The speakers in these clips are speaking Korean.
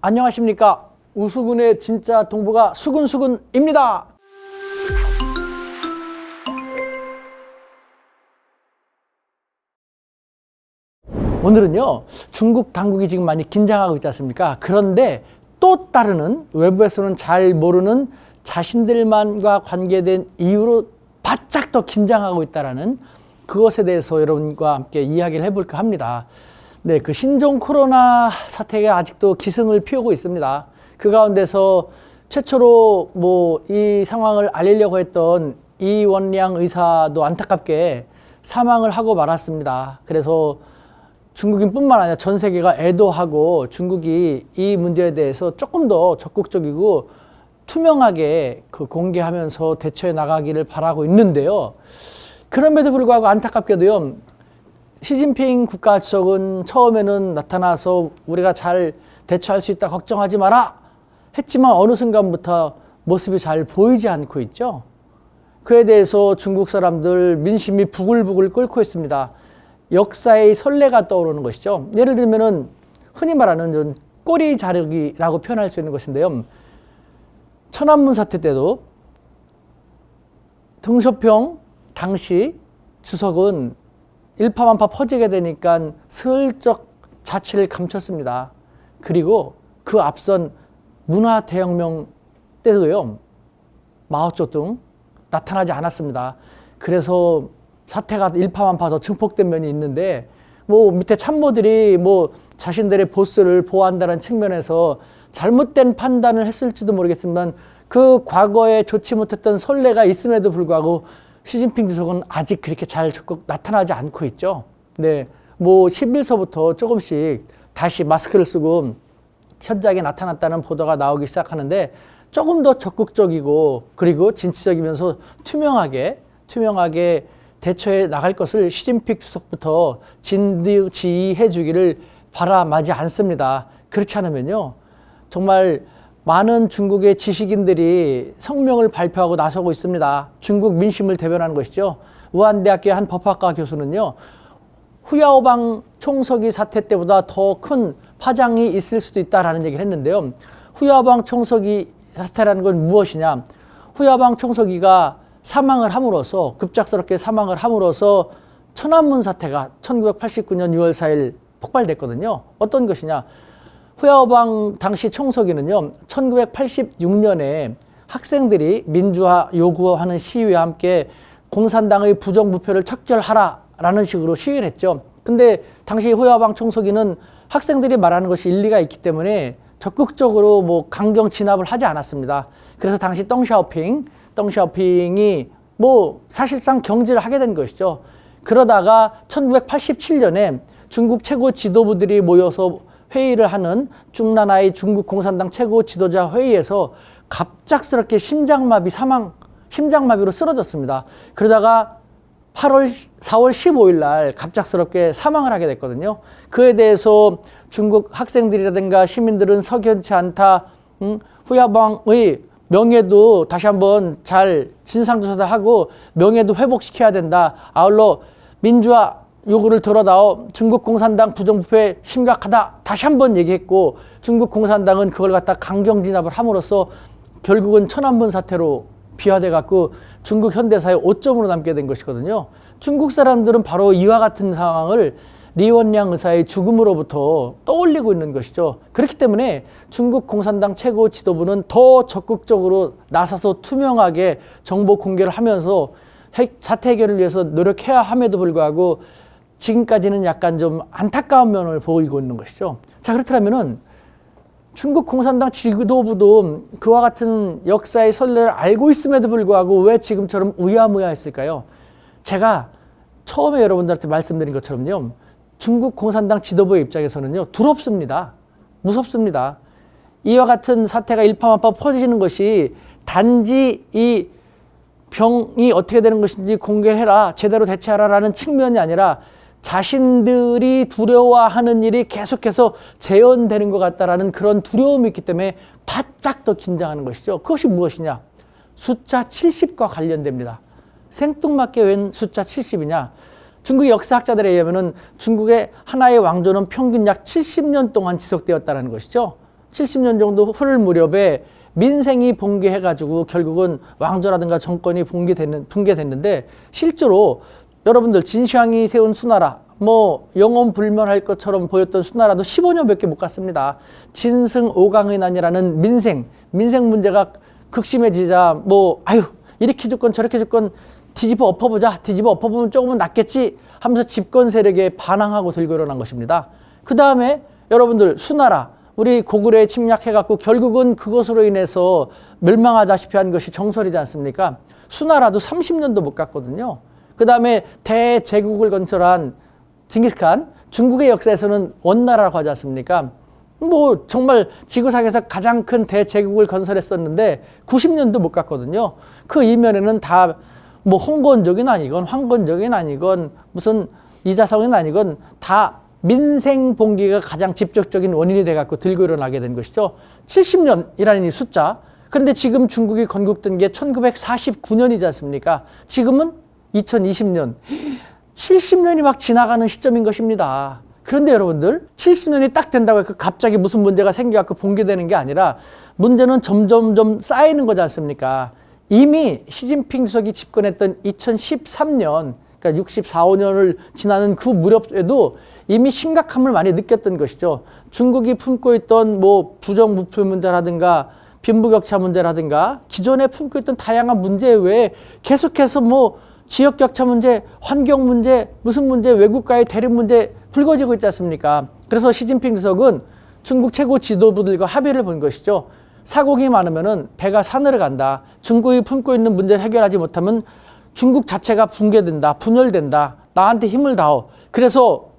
안녕하십니까. 우수군의 진짜 동부가 수근수근입니다. 오늘은요, 중국 당국이 지금 많이 긴장하고 있지 않습니까? 그런데 또 따르는 외부에서는 잘 모르는 자신들만과 관계된 이유로 바짝 더 긴장하고 있다라는 그것에 대해서 여러분과 함께 이야기를 해볼까 합니다. 네, 그 신종 코로나 사태가 아직도 기승을 피우고 있습니다. 그 가운데서 최초로 뭐 이 상황을 알리려고 했던 이원량 의사도 안타깝게 사망을 하고 말았습니다. 그래서 중국인뿐만 아니라 전 세계가 애도하고 중국이 이 문제에 대해서 조금 더 적극적이고 투명하게 그 공개하면서 대처해 나가기를 바라고 있는데요. 그럼에도 불구하고 안타깝게도요. 시진핑 국가주석은 처음에는 나타나서 우리가 잘 대처할 수 있다 걱정하지 마라 했지만 어느 순간부터 모습이 잘 보이지 않고 있죠. 그에 대해서 중국 사람들 민심이 부글부글 끓고 있습니다. 역사의 선례가 떠오르는 것이죠. 예를 들면은 흔히 말하는 전 꼬리 자르기라고 표현할 수 있는 것인데요. 천안문 사태 때도 등쇼평 당시 주석은 일파만파 퍼지게 되니까 슬쩍 자취를 감췄습니다. 그리고 그 앞선 문화 대혁명 때도요. 마오쩌둥 나타나지 않았습니다. 그래서 사태가 일파만파 더 증폭된 면이 있는데 뭐 밑에 참모들이 뭐 자신들의 보스를 보호한다는 측면에서 잘못된 판단을 했을지도 모르겠지만 그 과거에 좋지 못했던 선례가 있음에도 불구하고 시진핑 주석은 아직 그렇게 잘 적극 나타나지 않고 있죠. 네. 뭐 11서부터 조금씩 다시 마스크를 쓰고 현장에 나타났다는 보도가 나오기 시작하는데 조금 더 적극적이고 그리고 진취적이면서 투명하게 투명하게 대처해 나갈 것을 시진핑 주석부터 진지해 주기를 바라마지 않습니다. 그렇지 않으면요. 정말 많은 중국의 지식인들이 성명을 발표하고 나서고 있습니다. 중국 민심을 대변하는 것이죠. 우한대학교의 한 법학과 교수는요. 후야오방 총서기 사태 때보다 더 큰 파장이 있을 수도 있다라는 얘기를 했는데요. 후야오방 총서기 사태라는 건 무엇이냐? 후야오방 총서기가 사망을 함으로써 급작스럽게 사망을 함으로써 천안문 사태가 1989년 6월 4일 폭발됐거든요. 어떤 것이냐? 후야오방 당시 총서기는요, 1986년에 학생들이 민주화 요구하는 시위와 함께 공산당의 부정부패를 척결하라라는 식으로 시위를 했죠. 근데 당시 후야오방 총서기는 학생들이 말하는 것이 일리가 있기 때문에 적극적으로 뭐 강경 진압을 하지 않았습니다. 그래서 당시 덩샤오핑, 덩샤오핑이 뭐 사실상 경질을 하게 된 것이죠. 그러다가 1987년에 중국 최고 지도부들이 모여서 회의를 하는 중나나의 중국 공산당 최고 지도자 회의에서 갑작스럽게 심장마비 사망, 심장마비로 쓰러졌습니다. 그러다가 8월, 4월 15일 날 갑작스럽게 사망을 하게 됐거든요. 그에 대해서 중국 학생들이라든가 시민들은 석연치 않다. 음, 후야방의 명예도 다시 한번 잘 진상조사도 하고 명예도 회복시켜야 된다. 아울러 민주화 요구를 들어다오 중국 공산당 부정부패 심각하다 다시 한번 얘기했고 중국 공산당은 그걸 갖다 강경 진압을 함으로써 결국은 천안문 사태로 비화돼 갖고 중국 현대사의 오점으로 남게 된 것이거든요. 중국 사람들은 바로 이와 같은 상황을 리원량 의사의 죽음으로부터 떠올리고 있는 것이죠. 그렇기 때문에 중국 공산당 최고 지도부는 더 적극적으로 나서서 투명하게 정보 공개를 하면서 핵 사태 해결을 위해서 노력해야 함에도 불구하고 지금까지는 약간 좀 안타까운 면을 보이고 있는 것이죠. 자, 그렇다면은 중국 공산당 지도부도 그와 같은 역사의 선례를 알고 있음에도 불구하고 왜 지금처럼 우야무야했을까요? 제가 처음에 여러분들한테 말씀드린 것처럼요. 중국 공산당 지도부의 입장에서는요. 두렵습니다. 무섭습니다. 이와 같은 사태가 일파만파 퍼지는 것이 단지 이 병이 어떻게 되는 것인지 공개해라, 제대로 대처하라라는 측면이 아니라 자신들이 두려워하는 일이 계속해서 재현되는 것 같다라는 그런 두려움이 있기 때문에 바짝 더 긴장하는 것이죠. 그것이 무엇이냐? 숫자 70과 관련됩니다. 생뚱맞게 웬 숫자 70이냐? 중국 역사학자들에 의하면 중국의 하나의 왕조는 평균 약 70년 동안 지속되었다는 것이죠. 70년 정도 흐를 무렵에 민생이 붕괴해가지고 결국은 왕조라든가 정권이 붕괴됐는데 실제로 여러분들 진시황이 세운 수나라 뭐 영원 불멸할 것처럼 보였던 수나라도 15년 밖에 못 갔습니다. 진승 오강의 난이라는 민생 민생 문제가 극심해지자 뭐 아유 이렇게 줄건 저렇게 줄건 뒤집어 엎어보자 뒤집어 엎어보면 조금은 낫겠지 하면서 집권 세력에 반항하고 들고 일어난 것입니다. 그 다음에 여러분들 수나라 우리 고구려에 침략해갖고 결국은 그것으로 인해서 멸망하다시피 한 것이 정설이지 않습니까? 수나라도 30년도 못 갔거든요. 그 다음에 대제국을 건설한 징기스칸 중국의 역사에서는 원나라라고 하지 않습니까? 뭐 정말 지구상에서 가장 큰 대제국을 건설했었는데 90년도 못 갔거든요. 그 이면에는 다 뭐 홍건적인 아니건 황건적인 아니건 무슨 이자성인 아니건 다 민생 봉기가 가장 직접적인 원인이 돼갖고 들고 일어나게 된 것이죠. 70년이라는 이 숫자. 그런데 지금 중국이 건국된 게 1949년이지 않습니까? 지금은 2020년. 70년이 막 지나가는 시점인 것입니다. 그런데 여러분들 70년이 딱 된다고 해서 갑자기 무슨 문제가 생겨갖고 봉기되는 게 아니라 문제는 점점점 쌓이는 거지 않습니까? 이미 시진핑 주석이 집권했던 2013년 그러니까 64, 5년을 지나는 그 무렵에도 이미 심각함을 많이 느꼈던 것이죠. 중국이 품고 있던 뭐 부정부패 문제라든가 빈부격차 문제라든가 기존에 품고 있던 다양한 문제 외에 계속해서 뭐 지역 격차 문제, 환경 문제, 무슨 문제, 외국과의 대립 문제 불거지고 있지 않습니까? 그래서 시진핑 주석은 중국 최고 지도부들과 합의를 본 것이죠. 사고기 많으면은 배가 산으로 간다. 중국이 품고 있는 문제를 해결하지 못하면 중국 자체가 붕괴된다. 분열된다. 나한테 힘을 다오. 그래서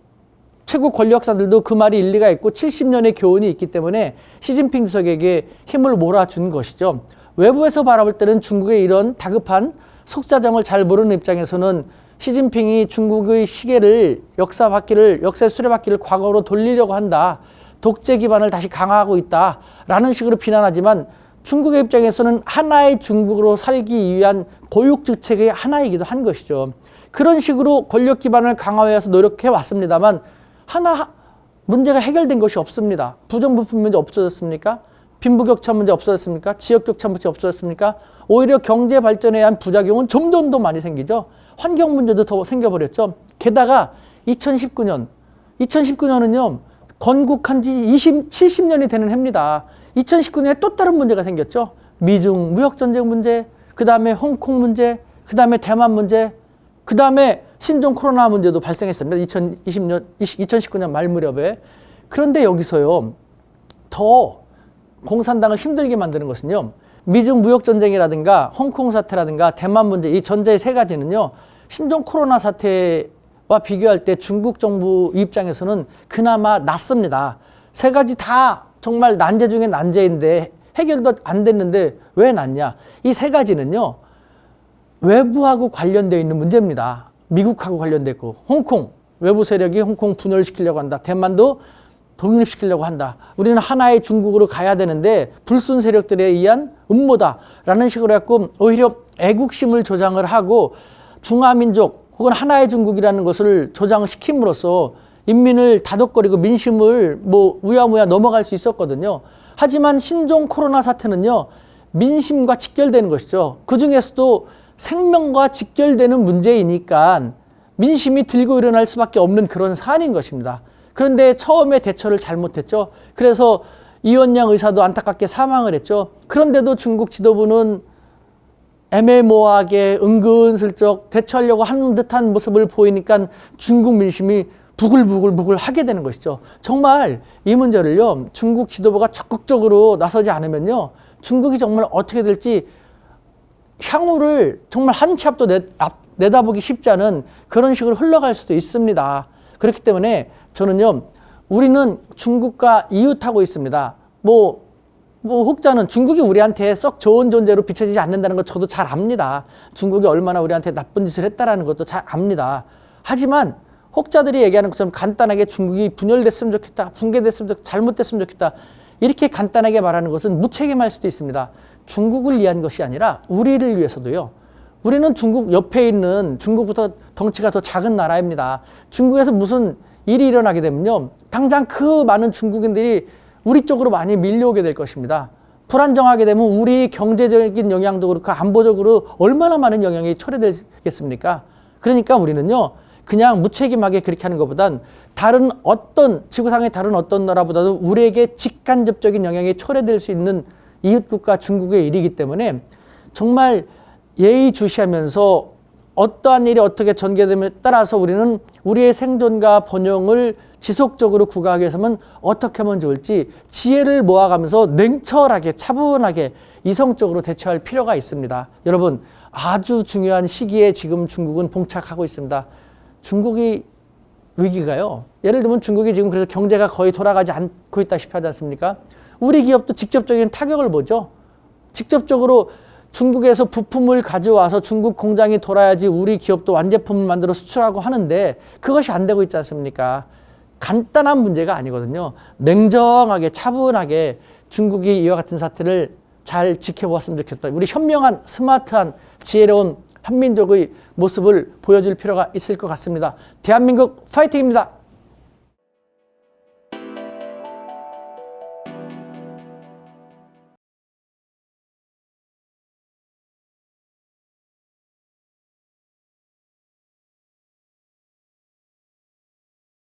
최고 권력사들도 그 말이 일리가 있고 70년의 교훈이 있기 때문에 시진핑 주석에게 힘을 몰아준 것이죠. 외부에서 바라볼 때는 중국의 이런 다급한 속사정을 잘 모르는 입장에서는 시진핑이 중국의 시계를 역사 바퀴를 역사의 수레바퀴를 과거로 돌리려고 한다. 독재 기반을 다시 강화하고 있다 라는 식으로 비난하지만 중국의 입장에서는 하나의 중국으로 살기 위한 고육 주책의 하나이기도 한 것이죠. 그런 식으로 권력 기반을 강화해서 노력해 왔습니다만 하나 문제가 해결된 것이 없습니다. 부정부패 문제 없어졌습니까? 빈부격차 문제 없어졌습니까? 지역격차 문제 없어졌습니까? 오히려 경제 발전에 의한 부작용은 점점 더 많이 생기죠. 환경 문제도 더 생겨버렸죠. 게다가 2019년, 2019년은요, 건국한 지 20, 70년이 되는 해입니다. 2019년에 또 다른 문제가 생겼죠. 미중 무역전쟁 문제, 그 다음에 홍콩 문제, 그 다음에 대만 문제, 그 다음에 신종 코로나 문제도 발생했습니다. 2020년, 2019년 말 무렵에. 그런데 여기서요, 더 공산당을 힘들게 만드는 것은요, 미중 무역 전쟁이라든가 홍콩 사태라든가 대만 문제 이 전제의 세 가지는요, 신종 코로나 사태와 비교할 때 중국 정부 입장에서는 그나마 낫습니다. 세 가지 다 정말 난제 중에 난제인데 해결도 안 됐는데 왜 낫냐? 이 세 가지는요, 외부하고 관련되어 있는 문제입니다. 미국하고 관련됐고, 홍콩, 외부 세력이 홍콩 분열시키려고 한다. 대만도 독립시키려고 한다. 우리는 하나의 중국으로 가야 되는데 불순 세력들에 의한 음모다라는 식으로 해갖고 오히려 애국심을 조장을 하고 중화민족 혹은 하나의 중국이라는 것을 조장시킴으로써 인민을 다독거리고 민심을 뭐 우야무야 넘어갈 수 있었거든요. 하지만 신종 코로나 사태는요, 민심과 직결되는 것이죠. 그 중에서도 생명과 직결되는 문제이니까 민심이 들고 일어날 수밖에 없는 그런 사안인 것입니다. 그런데 처음에 대처를 잘못했죠. 그래서 이원양 의사도 안타깝게 사망을 했죠. 그런데도 중국 지도부는 애매모호하게 은근슬쩍 대처하려고 하는 듯한 모습을 보이니까 중국 민심이 부글부글부글 하게 되는 것이죠. 정말 이 문제를요, 중국 지도부가 적극적으로 나서지 않으면요, 중국이 정말 어떻게 될지 향후를 정말 한 치 앞도 내, 앞, 내다보기 쉽지 않은 그런 식으로 흘러갈 수도 있습니다. 그렇기 때문에 저는요, 우리는 중국과 이웃하고 있습니다. 뭐, 뭐, 혹자는 중국이 우리한테 썩 좋은 존재로 비춰지지 않는다는 것 저도 잘 압니다. 중국이 얼마나 우리한테 나쁜 짓을 했다라는 것도 잘 압니다. 하지만 혹자들이 얘기하는 것처럼 간단하게 중국이 분열됐으면 좋겠다, 붕괴됐으면 좋겠다, 잘못됐으면 좋겠다. 이렇게 간단하게 말하는 것은 무책임할 수도 있습니다. 중국을 위한 것이 아니라 우리를 위해서도요. 우리는 중국 옆에 있는 중국부터 덩치가 더 작은 나라입니다. 중국에서 무슨 일이 일어나게 되면요. 당장 그 많은 중국인들이 우리 쪽으로 많이 밀려오게 될 것입니다. 불안정하게 되면 우리 경제적인 영향도 그렇고 안보적으로 얼마나 많은 영향이 초래되겠습니까? 그러니까 우리는요, 그냥 무책임하게 그렇게 하는 것보단 다른 어떤, 지구상의 다른 어떤 나라보다도 우리에게 직간접적인 영향이 초래될 수 있는 이웃국가 중국의 일이기 때문에 정말 예의주시하면서 어떠한 일이 어떻게 전개됨에 따라서 우리는 우리의 생존과 번영을 지속적으로 구가하기 위해서는 어떻게 하면 좋을지 지혜를 모아가면서 냉철하게 차분하게 이성적으로 대처할 필요가 있습니다. 여러분 아주 중요한 시기에 지금 중국은 봉착하고 있습니다. 중국이 위기가요. 예를 들면 중국이 지금 그래서 경제가 거의 돌아가지 않고 있다시피 하지 않습니까? 우리 기업도 직접적인 타격을 보죠. 직접적으로 중국에서 부품을 가져와서 중국 공장이 돌아야지 우리 기업도 완제품을 만들어 수출하고 하는데 그것이 안 되고 있지 않습니까? 간단한 문제가 아니거든요. 냉정하게 차분하게 중국이 이와 같은 사태를 잘 지켜보았으면 좋겠다. 우리 현명한 스마트한 지혜로운 한민족의 모습을 보여줄 필요가 있을 것 같습니다. 대한민국 파이팅입니다.